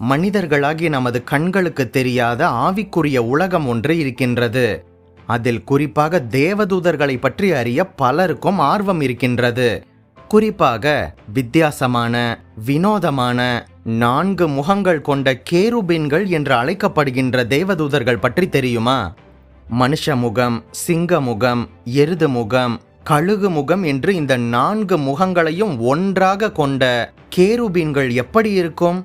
மனிதர்களாகிய நமது கண்களுக்கு தெரியாத ஆவிக்குரிய உலகம் ஒன்று இருக்கின்றது. அதில் குறிப்பாக தேவதூதர்களை பற்றி அறிய பலருக்கும் ஆர்வம் இருக்கின்றது. குறிப்பாக வித்தியாசமான வினோதமான நான்கு முகங்கள் கொண்ட கேருபின்கள் என்று அழைக்கப்படுகின்ற தேவதூதர்கள் பற்றி தெரியுமா? மனுஷ முகம் சிங்க முகம் எருது முகம் கழுகு முகம் என்று இந்த நான்கு முகங்களையும் ஒன்றாக கொண்ட கேருபீன்கள் எப்படி இருக்கும்?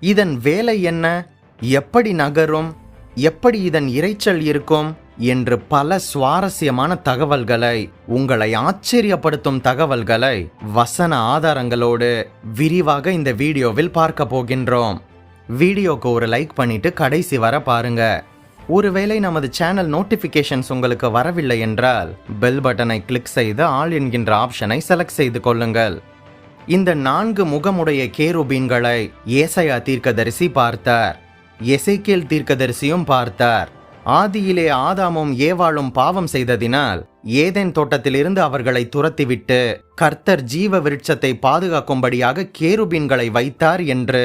இதன் வேலை என்ன? எப்படி நகரும்? எப்படி இதன் இரைச்சல் இருக்கும்? என்று பல சுவாரஸ்யமான தகவல்களை உங்களை ஆச்சரியப்படுத்தும் தகவல்களை வசன ஆதாரங்களோடு விரிவாக இந்த வீடியோவில் பார்க்க போகின்றோம். வீடியோக்கு ஒரு லைக் பண்ணிட்டு கடைசி வர பாருங்க. ஒருவேளை நமது சேனல் நோட்டிஃபிகேஷன்ஸ் உங்களுக்கு வரவில்லை என்றால் பெல் பட்டனை கிளிக் செய்து ஆல் என்கின்ற ஆப்ஷனை செலக்ட் செய்து கொள்ளுங்கள். இந்த நான்கு முகமுடைய கேருபீன்களை ஏசையா தீர்க்கதரிசி பார்த்தார். எசைக்கேல் தீர்க்கதரிசியும் பார்த்தார். ஆதியிலே ஆதாமும் ஏவாளும் பாவம் செய்ததினால் ஏதேன் தோட்டத்திலிருந்து அவர்களை துரத்திவிட்டு கர்த்தர் ஜீவ விருட்சத்தை பாதுகாக்கும்படியாக கேருபீன்களை வைத்தார் என்று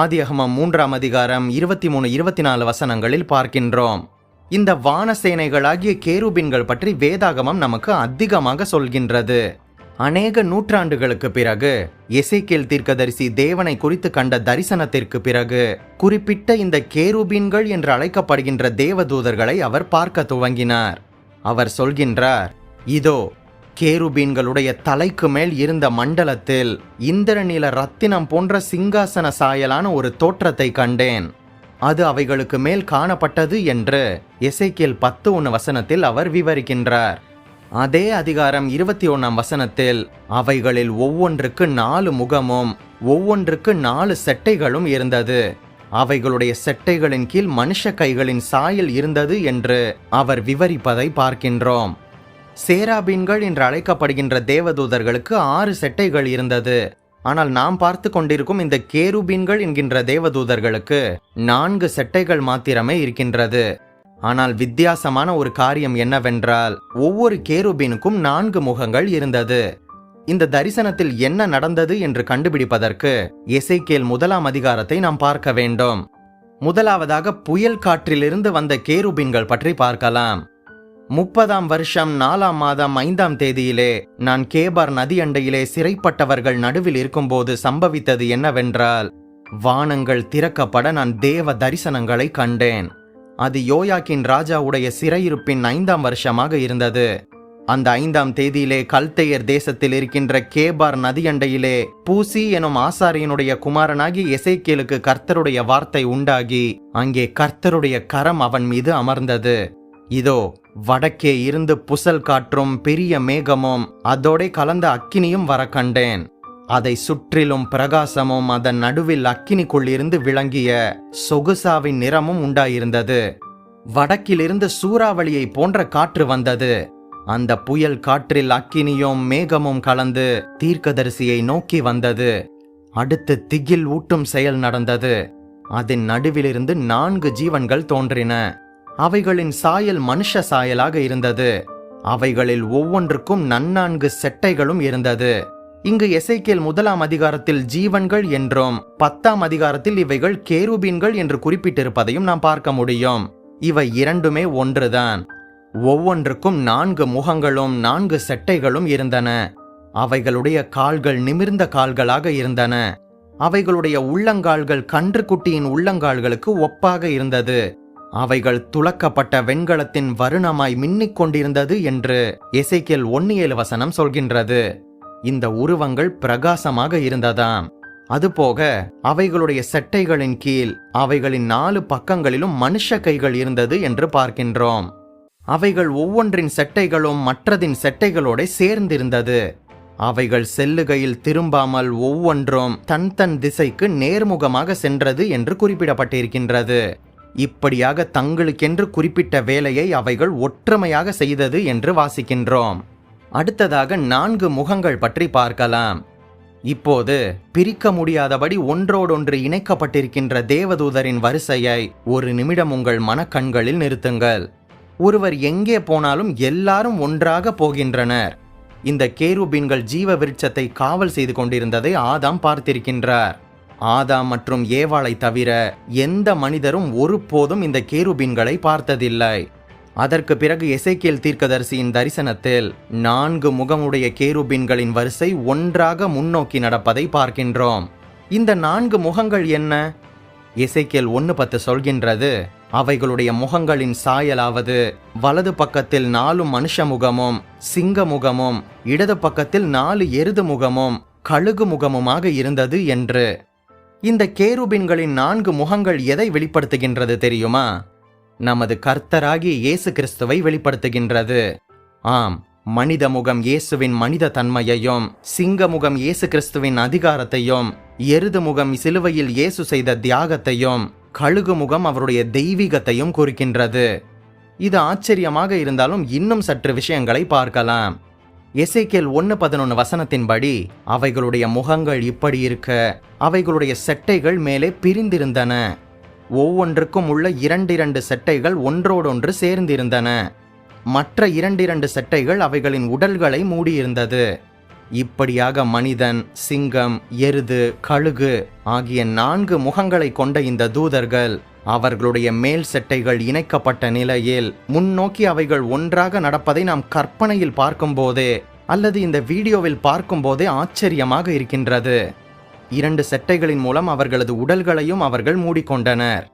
ஆதியகமம் மூன்றாம் அதிகாரம் இருபத்தி மூணு இருபத்தி நாலு வசனங்களில் பார்க்கின்றோம். இந்த வானசேனைகளாகிய கேருபீன்கள் பற்றி வேதாகமம் நமக்கு அதிகமாக சொல்கின்றது. அநேக நூற்றாண்டுகளுக்கு பிறகு எசேக்கியேல் தீர்க்கதரிசி தேவனை குறித்து கண்ட தரிசனத்திற்கு பிறகு குறிப்பிட்ட இந்த கேருபீன்கள் என்று அழைக்கப்படுகின்ற தேவதூதர்களை அவர் பார்க்க துவங்கினார். அவர் சொல்கின்றார் இதோ கேருபீன்களுடைய தலைக்கு மேல் இருந்த மண்டலத்தில் இந்திரநில ரத்தினம் போன்ற சிங்காசன சாயலான ஒரு தோற்றத்தை கண்டேன். அது அவைகளுக்கு மேல் காணப்பட்டது என்று எசேக்கியேல் பத்து ஒன்று வசனத்தில் அவர் விவரிக்கின்றார். அதே அதிகாரம் இருபத்தி ஒன்றாம் வசனத்தில் அவைகளில் ஒவ்வொன்றுக்கு நாலு முகமும் ஒவ்வொன்றுக்கு நாலு செட்டைகளும் இருந்தது. அவைகளுடைய செட்டைகளின் கீழ் மனுஷ கைகளின் சாயல் இருந்தது என்று அவர் விவரிப்பதை பார்க்கின்றோம். சேராபீன்கள் என்று அழைக்கப்படுகின்ற தேவதூதர்களுக்கு ஆறு செட்டைகள் இருந்தது. ஆனால் நாம் பார்த்து கொண்டிருக்கும் இந்த கேருபீன்கள் என்கின்ற தேவதூதர்களுக்கு நான்கு செட்டைகள் மாத்திரமே இருக்கின்றது. ஆனால் வித்தியாசமான ஒரு காரியம் என்னவென்றால் ஒவ்வொரு கேருபீனுக்கும் நான்கு முகங்கள் இருந்தது. இந்த தரிசனத்தில் என்ன நடந்தது என்று கண்டுபிடிப்பதற்கு எசைக்கேல் முதலாம் அதிகாரத்தை நாம் பார்க்க வேண்டும். முதலாவதாக புயல் காற்றிலிருந்து வந்த கேருபீன்கள் பற்றி பார்க்கலாம். முப்பதாம் வருஷம் நாலாம் மாதம் ஐந்தாம் தேதியிலே நான் கேபார் நதி அண்டையிலே சிறைப்பட்டவர்கள் நடுவில் இருக்கும்போது சம்பவித்தது என்னவென்றால் வானங்கள் திறக்கப்பட நான் தேவ தரிசனங்களை கண்டேன். அது யோயாக்கின் ராஜாவுடைய சிறையிருப்பின் ஐந்தாம் வருஷமாக இருந்தது. அந்த ஐந்தாம் தேதியிலே கல்தையர் தேசத்தில் இருக்கின்ற கேபார் நதியண்டையிலே பூசி எனும் ஆசாரியனுடைய குமாரனாகி எசைக்கேலுக்கு கர்த்தருடைய வார்த்தை உண்டாகி அங்கே கர்த்தருடைய கரம் அவன் மீது அமர்ந்தது. இதோ வடக்கே இருந்து புசல் காற்றும் பெரிய மேகமும் அதோடே கலந்த அக்கினியும் வர கண்டேன். அதை சுற்றிலும் பிரகாசமும் அதன் நடுவில் அக்கினிக்குள்ளிருந்து விளங்கிய சொகுசாவின் நிறமும் உண்டாயிருந்தது. வடக்கிலிருந்து சூறாவளியை போன்ற காற்று வந்தது. அந்த புயல் காற்றில் அக்கினியும் மேகமும் கலந்து தீர்க்கதரிசியை நோக்கி வந்தது. அடுத்து திகில் ஊட்டும் செயல் நடந்தது. அதன் நடுவிலிருந்து நான்கு ஜீவன்கள் தோன்றின. அவைகளின் சாயல் மனுஷ சாயலாக இருந்தது. அவைகளில் ஒவ்வொன்றுக்கும் நன்னான்கு செட்டைகளும் இருந்தது. இங்கு எசைக்கேல் முதலாம் அதிகாரத்தில் ஜீவன்கள் என்றும் பத்தாம் அதிகாரத்தில் இவைகள் கேருபீன்கள் என்று குறிப்பிட்டிருப்பதையும் நாம் பார்க்க முடியும். இவை இரண்டுமே ஒன்றுதான். ஒவ்வொன்றுக்கும் நான்கு முகங்களும் நான்கு செட்டைகளும் இருந்தன. அவைகளுடைய கால்கள் நிமிர்ந்த கால்களாக இருந்தன. அவைகளுடைய உள்ளங்கால்கள் கன்றுக்குட்டியின் உள்ளங்கால்களுக்கு ஒப்பாக இருந்தது. அவைகள் துளக்கப்பட்ட வெண்கலத்தின் வருணமாய் மின்னிக் கொண்டிருந்தது என்று எசைக்கேல் ஒன்னியல் வசனம் சொல்கின்றது. இந்த உருவங்கள் பிரகாசமாக இருந்ததாம். அதுபோக அவைகளுடைய செட்டைகளின் கீழ் அவைகளின் நாலு பக்கங்களிலும் மனுஷ கைகள் இருந்தது என்று பார்க்கின்றோம். அவைகள் ஒவ்வொன்றின் செட்டைகளும் மற்றதின் செட்டைகளோடு சேர்ந்திருந்தது. அவைகள் செல்லுகையில் திரும்பாமல் ஒவ்வொன்றும் தன் தன் திசைக்கு நேர்முகமாக சென்றது என்று குறிப்பிடப்பட்டிருக்கின்றது. இப்படியாக தங்களுக்கென்று குறிப்பிட்ட வேலையை அவைகள் ஒற்றுமையாக செய்தது என்று வாசிக்கின்றோம். அடுத்ததாக நான்கு முகங்கள் பற்றி பார்க்கலாம். இப்போது பிரிக்க முடியாதபடி ஒன்றோடொன்று இணைக்கப்பட்டிருக்கின்ற தேவதூதரின் வரிசையை ஒரு நிமிடம் உங்கள் மனக்கண்களில் நிறுத்துங்கள். ஒருவர் எங்கே போனாலும் எல்லாரும் ஒன்றாக போகின்றனர். இந்த கேருபீன்கள் ஜீவ விருட்சத்தை காவல் செய்து கொண்டிருந்ததை ஆதாம் பார்த்திருக்கின்றார். ஆதாம் மற்றும் ஏவாளை தவிர எந்த மனிதரும் ஒருபோதும் இந்த கேருபீன்களை பார்த்ததில்லை. அதற்கு பிறகு எசைக்கேல் தீர்க்கதரிசியின் தரிசனத்தில் நான்கு முகமுடைய கேருபீன்களின் வரிசை ஒன்றாக முன்னோக்கி நடப்பதை பார்க்கின்றோம். இந்த நான்கு முகங்கள் என்ன? எசேக்கியேல் ஒன்று பத்து சொல்கின்றது அவைகளுடைய முகங்களின் சாயலாவது வலது பக்கத்தில் நாலு மனுஷ முகமும் சிங்க முகமும் இடது பக்கத்தில் நாலு எருது முகமும் கழுகு முகமுமாக இருந்தது என்று. இந்த கேருபின்களின் நான்கு முகங்கள் எதை வெளிப்படுத்துகின்றது தெரியுமா? நமது கர்த்தராகிய இயேசு கிறிஸ்துவை வெளிப்படுத்துகின்றது. ஆம் மனித முகம் இயேசுவின் மனித தன்மையையும் சிங்க முகம் இயேசு கிறிஸ்துவின் அதிகாரத்தையும் எருது முகம் சிலுவையில் இயேசு செய்த தியாகத்தையும் கழுகு முகம் அவருடைய தெய்வீகத்தையும் குறிக்கின்றது. இது ஆச்சரியமாக இருந்தாலும் இன்னும் சற்று விஷயங்களை பார்க்கலாம். எசைக்கேல் ஒன்று பதினொன்று வசனத்தின்படி அவைகளுடைய முகங்கள் இப்படி இருக்க அவைகளுடைய செட்டைகள் மேலே பிரிந்திருந்தன. ஒவ்வொன்றுக்கும் உள்ள இரண்டிரண்டு செட்டைகள் ஒன்றோடொன்று சேர்ந்திருந்தன. மற்ற இரண்டிரண்டு செட்டைகள் அவைகளின் உடல்களை மூடியிருந்தது. இப்படியாக மனிதன் சிங்கம் எருது கழுகு ஆகிய நான்கு முகங்களை கொண்ட இந்த தூதர்கள் அவர்களுடைய மேல் செட்டைகள் இணைக்கப்பட்ட நிலையில் முன்னோக்கி அவைகள் ஒன்றாக நடப்பதை நாம் கற்பனையில் பார்க்கும்போதே அல்லது இந்த வீடியோவில் பார்க்கும்போதே ஆச்சரியமாக இருக்கின்றது. இரண்டு செட்டைகளின் மூலம் அவர்களது உடல்களையும் அவர்கள் மூடிக்கொண்டனர்.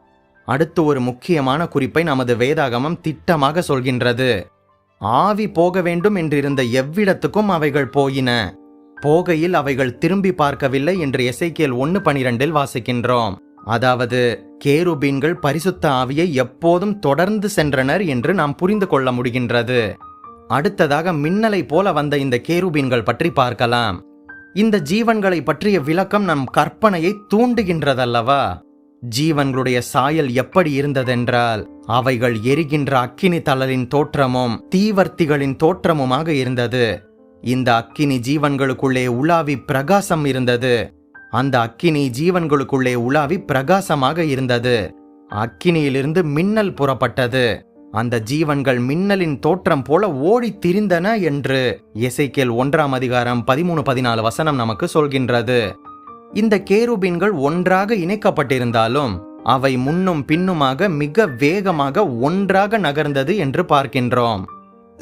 அடுத்து ஒரு முக்கியமான குறிப்பை நமது வேதாகமம் திட்டமாக சொல்கின்றது. ஆவி போக வேண்டும் என்றிருந்த எவ்விடத்துக்கும் அவைகள் போயின. போகையில் அவைகள் திரும்பி பார்க்கவில்லை என்று எசைக்கியல் ஒன்று பனிரெண்டில் வாசிக்கின்றோம். அதாவது கேருபீன்கள் பரிசுத்த ஆவியை எப்போதும் தொடர்ந்து சென்றனர் என்று நாம் புரிந்து கொள்ள முடிகின்றது. அடுத்ததாக மின்னலை போல வந்த இந்த கேருபீன்கள் பற்றி பார்க்கலாம். இந்த ஜீவன்களை பற்றிய விளக்கம் நம் கற்பனையை தூண்டுகின்றதல்லவா? ஜீவன்களுடைய சாயல் எப்படி இருந்ததென்றால் அவைகள் எரிகின்ற அக்கினி தளலின் தோற்றமும் தீவர்த்திகளின் தோற்றமுமாக இருந்தது. இந்த அக்கினி ஜீவன்களுக்குள்ளே உலாவி பிரகாசம் இருந்தது. அந்த அக்கினி ஜீவன்களுக்குள்ளே உலாவி பிரகாசமாக இருந்தது. அக்கினியிலிருந்து மின்னல் புறப்பட்டது. அந்த ஜீவன்கள் மின்னலின் தோற்றம் போல ஓடித் திரிந்தன என்று எசைக்கேல் ஒன்றாம் அதிகாரம் பதிமூணு பதினாலு வசனம் நமக்கு சொல்கின்றது. இந்த கேருபீன்கள் ஒன்றாக இணைக்கப்பட்டிருந்தாலும் அவை முன்னும் பின்னுமாக மிக வேகமாக ஒன்றாக நகர்ந்தது என்று பார்க்கின்றோம்.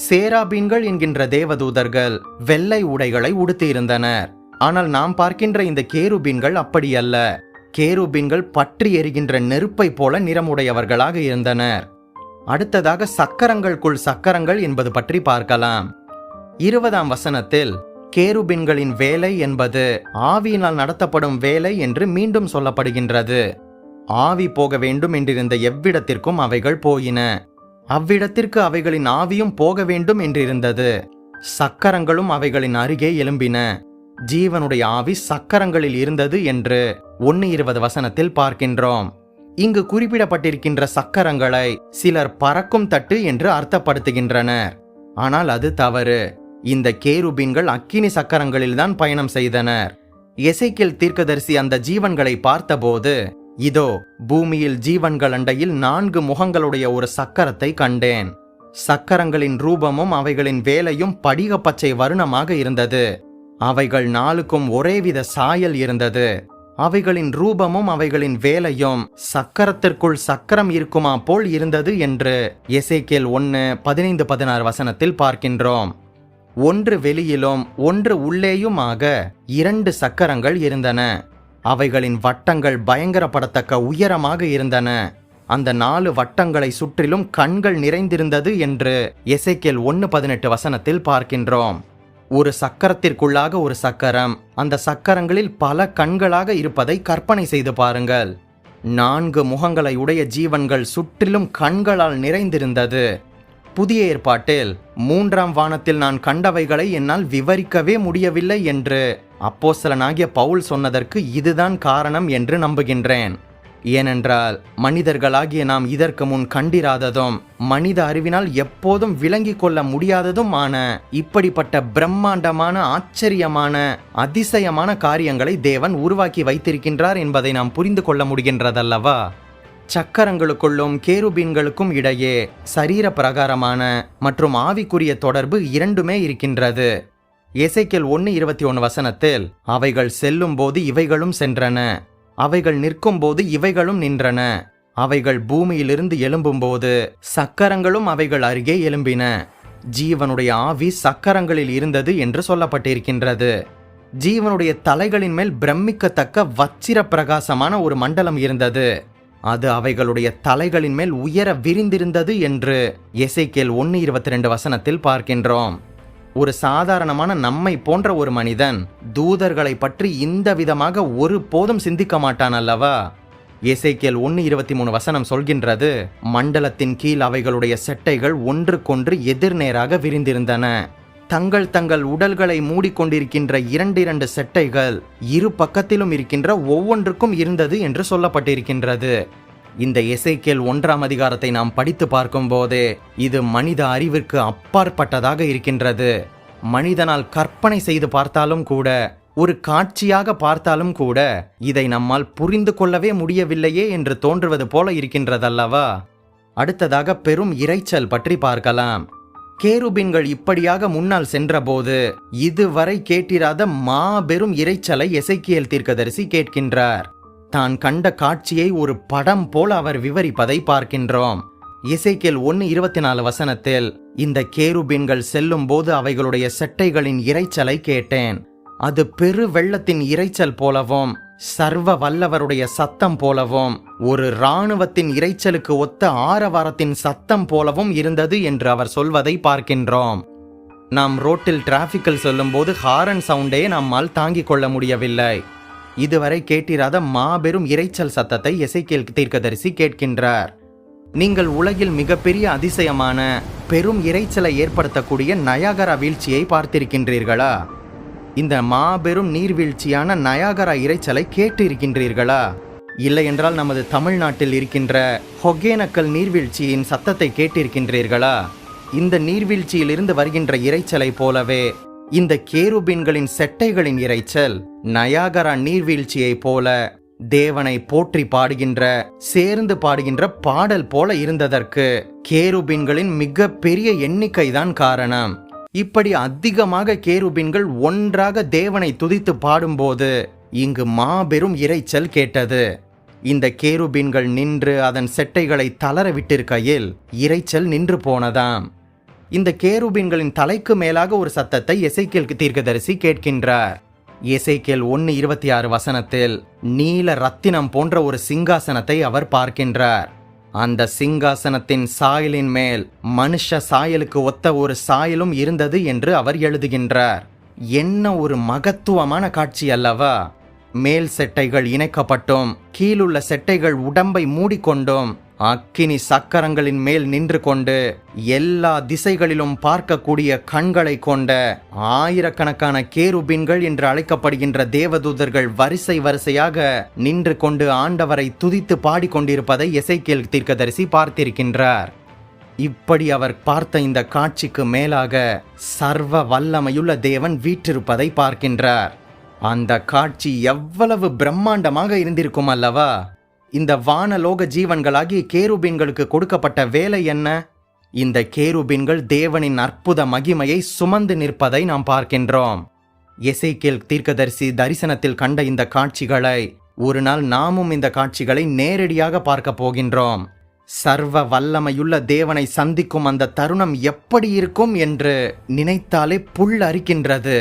சேராபீன்கள் என்கின்ற தேவதூதர்கள் வெள்ளை உடைகளை உடுத்தியிருந்தனர். ஆனால் நாம் பார்க்கின்ற இந்த கேருபீன்கள் அப்படியல்ல. கேருபீன்கள் பற்றி எரிகின்ற நெருப்பை போல நிறமுடையவர்களாக இருந்தனர். அடுத்ததாக சக்கரங்களுக்குள் சக்கரங்கள் என்பது பற்றி பார்க்கலாம். இருபதாம் வசனத்தில் கேருபின்களின் வேலை என்பது ஆவியினால் நடத்தப்படும் வேலை என்று மீண்டும் சொல்லப்படுகின்றது. ஆவி போக வேண்டும் என்றிருந்த எவ்விடத்திற்கும் அவைகள் போயின. அவ்விடத்திற்கு அவைகளின் ஆவியும் போக வேண்டும் என்றிருந்தது. சக்கரங்களும் அவைகளின் அருகே எழும்பின. ஜீவனுடைய ஆவி சக்கரங்களில் இருந்தது என்று ஒன்று இருபது வசனத்தில் பார்க்கின்றோம். இங்கு குறிப்பிடப்பட்டிருக்கின்ற சக்கரங்களை சிலர் பறக்கும் தட்டு என்று அர்த்தப்படுத்துகின்றனர். ஆனால் அது தவறு. இந்த கேருபீன்கள் அக்கினி சக்கரங்களில்தான் பயணம் செய்தனர். எசைக்கில் தீர்க்கதரிசி அந்த ஜீவன்களை பார்த்தபோது இதோ பூமியில் ஜீவன்கள் அண்டையில் நான்கு முகங்களுடைய ஒரு சக்கரத்தை கண்டேன். சக்கரங்களின் ரூபமும் அவைகளின் வேலையும் படிக பச்சை வருணமாக இருந்தது. அவைகள் நாளுக்கும் ஒரேவித சாயல் இருந்தது. அவைகளின் ரூபமும் அவைகளின் வேலையும் சக்கரத்திற்குள் சக்கரம் இருக்குமா போல் இருந்தது என்று எசேக்கியல் ஒன்று பதினைந்து பதினாறு வசனத்தில் பார்க்கின்றோம். ஒன்று வெளியிலும் ஒன்று உள்ளேயுமாக இரண்டு சக்கரங்கள் இருந்தன. அவைகளின் வட்டங்கள் பயங்கரப்படத்தக்க உயரமாக இருந்தன. அந்த நாலு வட்டங்களை சுற்றிலும் கண்கள் நிறைந்திருந்தது என்று எசைக்கேல் ஒன்று பதினெட்டு வசனத்தில் பார்க்கின்றோம். ஒரு சக்கரத்திற்குள்ளாக ஒரு சக்கரம். அந்த சக்கரங்களில் பல கண்களாக இருப்பதை கற்பனை செய்து பாருங்கள். நான்கு முகங்களை உடைய ஜீவன்கள் சுற்றிலும் கண்களால் நிறைந்திருந்தது. புதிய ஏற்பாட்டில் மூன்றாம் வானத்தில் நான் கண்டவைகளை என்னால் விவரிக்கவே முடியவில்லை என்று. அப்போஸ்தலனாகிய பவுல் சொன்னதற்கு இதுதான் காரணம் என்று நம்புகின்றேன். ஏனென்றால் மனிதர்களாகிய நாம் இதற்கு முன் கண்டிராததும் மனித அறிவினால் எப்போதும் விளங்கிக் கொள்ள முடியாததும் ஆன இப்படிப்பட்ட பிரம்மாண்டமான ஆச்சரியமான அதிசயமான காரியங்களை தேவன் உருவாக்கி வைத்திருக்கின்றார் என்பதை நாம் புரிந்து கொள்ள முடிகின்றதல்லவா? சக்கரங்களுக்குள்ளும் கேருபீன்களுக்கும் இடையே சரீர பிரகாரமான மற்றும் ஆவிக்குரிய தொடர்பு இரண்டுமே இருக்கின்றது. எசைக்கேல் ஒன்று இருபத்தி ஒன்று வசனத்தில் அவைகள் செல்லும் போது இவைகளும் சென்றன. அவைகள் நிற்கும்போது இவைகளும் நின்றன. அவைகள் பூமியிலிருந்து எழும்பும்போது சக்கரங்களும் அவைகள் அருகே எழும்பின. ஜீவனுடைய ஆவி சக்கரங்களில் இருந்தது என்று சொல்லப்பட்டிருக்கின்றது. ஜீவனுடைய தலைகளின் மேல் பிரமிக்கத்தக்க வச்சிர பிரகாசமான ஒரு மண்டலம் இருந்தது. அது அவைகளுடைய தலைகளின் மேல் உயர விரிந்திருந்தது என்று எசைக்கேல் ஒன்று இருபத்தி ரெண்டு வசனத்தில் பார்க்கின்றோம். ஒரு சாதாரணமான நம்மை போன்ற ஒரு மனிதன் தூதர்களை பற்றி இந்த விதமாக ஒரு போதும் சிந்திக்க மாட்டான் அல்லவா? எசேக்கியல் ஒன்று இருபத்தி மூணு வசனம் சொல்கின்றது மண்டலத்தின் கீழ் அவைகளுடைய செட்டைகள் ஒன்றுக்கொன்று எதிர்நேராக விரிந்திருந்தன. தங்கள் தங்கள் உடல்களை மூடிக்கொண்டிருக்கின்ற இரண்டு இரண்டு செட்டைகள் இரு பக்கத்திலும் இருக்கின்ற ஒவ்வொன்றுக்கும் இருந்தது என்று சொல்லப்பட்டிருக்கின்றது. இந்த இசைக்கேல் ஒன்றாம் அதிகாரத்தை நாம் படித்து பார்க்கும்போது இது மனித அறிவிற்கு அப்பாற்பட்டதாக இருக்கின்றது. மனிதனால் கற்பனை செய்து பார்த்தாலும் கூட ஒரு காட்சியாக பார்த்தாலும் கூட இதை நம்மால் புரிந்து கொள்ளவே முடியவில்லையே என்று தோன்றுவது போல இருக்கின்றதல்லவா? அடுத்ததாக பெரும் இரைச்சல் பற்றி பார்க்கலாம். கேருபின்கள் இப்படியாக முன்னால் சென்றபோது இதுவரை கேட்டிராத மாபெரும் இரைச்சலை எசைக்கியல் தீர்க்கதரிசி கேட்கின்றார். தான் கண்ட காட்சியை ஒரு படம் போல் அவர் விவரிப்பதை பார்க்கின்றோம். இசைக்கேல் ஒன்று இருபத்தி நாலு வசனத்தில் இந்த கேருபீன்கள் செல்லும் போது அவைகளுடைய செட்டைகளின் இறைச்சலை கேட்டேன். அது பெரு வெள்ளத்தின் இரைச்சல் போலவும் சர்வ வல்லவருடைய சத்தம் போலவும் ஒரு இராணுவத்தின் இரைச்சலுக்கு ஒத்த ஆரவாரத்தின் சத்தம் போலவும் இருந்தது என்று அவர் சொல்வதை பார்க்கின்றோம். நாம் ரோட்டில் டிராஃபிக்கில் சொல்லும்போது ஹாரன் சவுண்டே நம்மால் தாங்கிக் கொள்ள முடியவில்லை. இதுவரை கேட்டிராத மாபெரும் இரைச்சல் சத்தத்தை எசைக்கேல் தீர்க்கதரிசி கேட்கின்றார். நீங்கள் உலகில் மிகப்பெரிய அதிசயமான பெரும் இரைச்சலை ஏற்படுத்தக்கூடிய நயாகரா வீழ்ச்சியை பார்த்திருக்கின்றீர்களா? இந்த மாபெரும் நீர்வீழ்ச்சியான நயாகரா இரைச்சலை கேட்டு இருக்கின்றீர்களா நமது தமிழ்நாட்டில் இருக்கின்ற ஹொகேனக்கல் நீர்வீழ்ச்சியின் சத்தத்தை கேட்டிருக்கின்றீர்களா? இந்த நீர்வீழ்ச்சியிலிருந்து வருகின்ற இறைச்சலை போலவே இந்த கேருபின்களின் செட்டைகளின் இரைச்சல் நயாகரா நீர்வீழ்ச்சியைப் போல தேவனை போற்றி பாடுகின்ற சேர்ந்து பாடுகின்ற பாடல் போல இருந்ததற்கு கேருபின்களின் மிக பெரிய எண்ணிக்கைதான் காரணம். இப்படி அதிகமாக கேருபீன்கள் ஒன்றாக தேவனை துதித்து பாடும்போது இங்கு மாபெரும் இரைச்சல் கேட்டது. இந்த கேருபின்கள் நின்று அதன் செட்டைகளை தளர விட்டிருக்கையில் இரைச்சல் நின்று போனதாம். இந்த கேருபீன்களின் தலைக்கு மேலாக ஒரு சத்தத்தை எசைக்கேல் தீர்க்கதரிசி கேட்கின்றார். எசைக்கேல் ஒன்று இருபத்தி ஆறு வசனத்தில் நீல ரத்தினம் போன்ற ஒரு சிங்காசனத்தை அவர் பார்க்கின்றார். அந்த சிங்காசனத்தின் சாயலின் மேல் மனுஷ சாயலுக்கு ஒத்த ஒரு சாயலும் இருந்தது என்று அவர் எழுதுகின்றார். என்ன ஒரு மகத்துவமான காட்சி அல்லவா! மேல் செட்டைகள் இணைக்கப்பட்டும் கீழுள்ள செட்டைகள் உடம்பை மூடிக்கொண்டும் அக்கினி சக்கரங்களின் மேல் நின்று கொண்டு எல்லா திசைகளிலும் பார்க்கக்கூடிய கண்களை கொண்ட ஆயிரக்கணக்கான கேருபின்கள் என்று அழைக்கப்படுகின்ற தேவதூதர்கள் வரிசை வரிசையாக நின்று கொண்டு ஆண்டவரை துதித்து பாடிக்கொண்டிருப்பதை எசைக்கேல் தீர்க்கதரிசி பார்த்திருக்கின்றார். இப்படி அவர் பார்த்த இந்த காட்சிக்கு மேலாக சர்வ வல்லமையுள்ள தேவன் வீற்றிருப்பதை பார்க்கின்றார். அந்த காட்சி எவ்வளவு பிரம்மாண்டமாக இருந்திருக்கும் அல்லவா? இந்த வானலோக ஜீவன்களாகி கேருபீன்களுக்கு கொடுக்கப்பட்ட வேலை என்ன? இந்த கேருபீன்கள் தேவனின் அற்புத மகிமையை சுமந்து நிற்பதை நாம் பார்க்கின்றோம். எசைக்கேல் தீர்க்கதரிசி தரிசனத்தில் கண்ட இந்த காட்சிகளை ஒரு நாள் நாமும் இந்த காட்சிகளை நேரடியாக பார்க்க போகின்றோம். சர்வ வல்லமையுள்ள தேவனை சந்திக்கும் அந்த தருணம் எப்படி இருக்கும் என்று நினைத்தாலே புல் அரிக்கின்றது.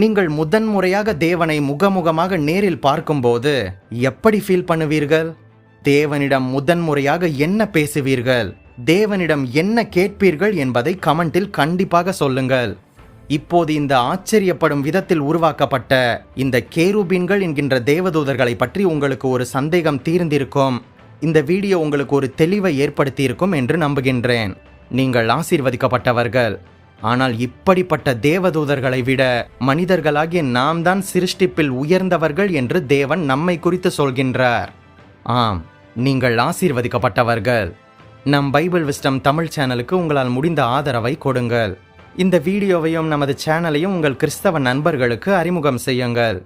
நீங்கள் முதன்முறையாக தேவனை முகமுகமாக நேரில் பார்க்கும்போது எப்படி ஃபீல் பண்ணுவீர்கள்? தேவனிடம் முதன்முறையாக என்ன பேசுவீர்கள்? தேவனிடம் என்ன கேட்பீர்கள் என்பதை கமெண்டில் கண்டிப்பாக சொல்லுங்கள். இப்போது இந்த ஆச்சரியப்படும் விதத்தில் உருவாக்கப்பட்ட இந்த கேருபீன்கள் என்கின்ற தேவதூதர்களை பற்றி உங்களுக்கு ஒரு சந்தேகம் தீர்ந்திருக்கும். இந்த வீடியோ உங்களுக்கு ஒரு தெளிவை ஏற்படுத்தியிருக்கும் என்று நம்புகின்றேன். நீங்கள் ஆசீர்வதிக்கப்பட்டவர்கள். ஆனால் இப்படிப்பட்ட தேவதூதர்களை விட மனிதர்களாகிய நாம் தான் சிருஷ்டிப்பில் உயர்ந்தவர்கள் என்று தேவன் நம்மை குறித்து சொல்கின்றார். ஆம் நீங்கள் ஆசீர்வதிக்கப்பட்டவர்கள். நம் பைபிள் விஸ்டம் தமிழ் சேனலுக்கு உங்களால் முடிந்த ஆதரவை கொடுங்கள். இந்த வீடியோவையும் நமது சேனலையும் உங்கள் கிறிஸ்தவ நண்பர்களுக்கு அறிமுகம் செய்யுங்கள்.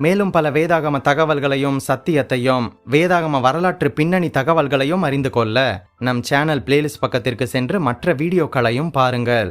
மேலும் பல வேதாகம தகவல்களையும் சத்தியத்தையும் வேதாகம வரலாற்று பின்னணி தகவல்களையும் அறிந்து கொள்ள நம் சேனல் பிளேலிஸ்ட் பக்கத்திற்கு சென்று மற்ற வீடியோக்களையும் பாருங்கள்.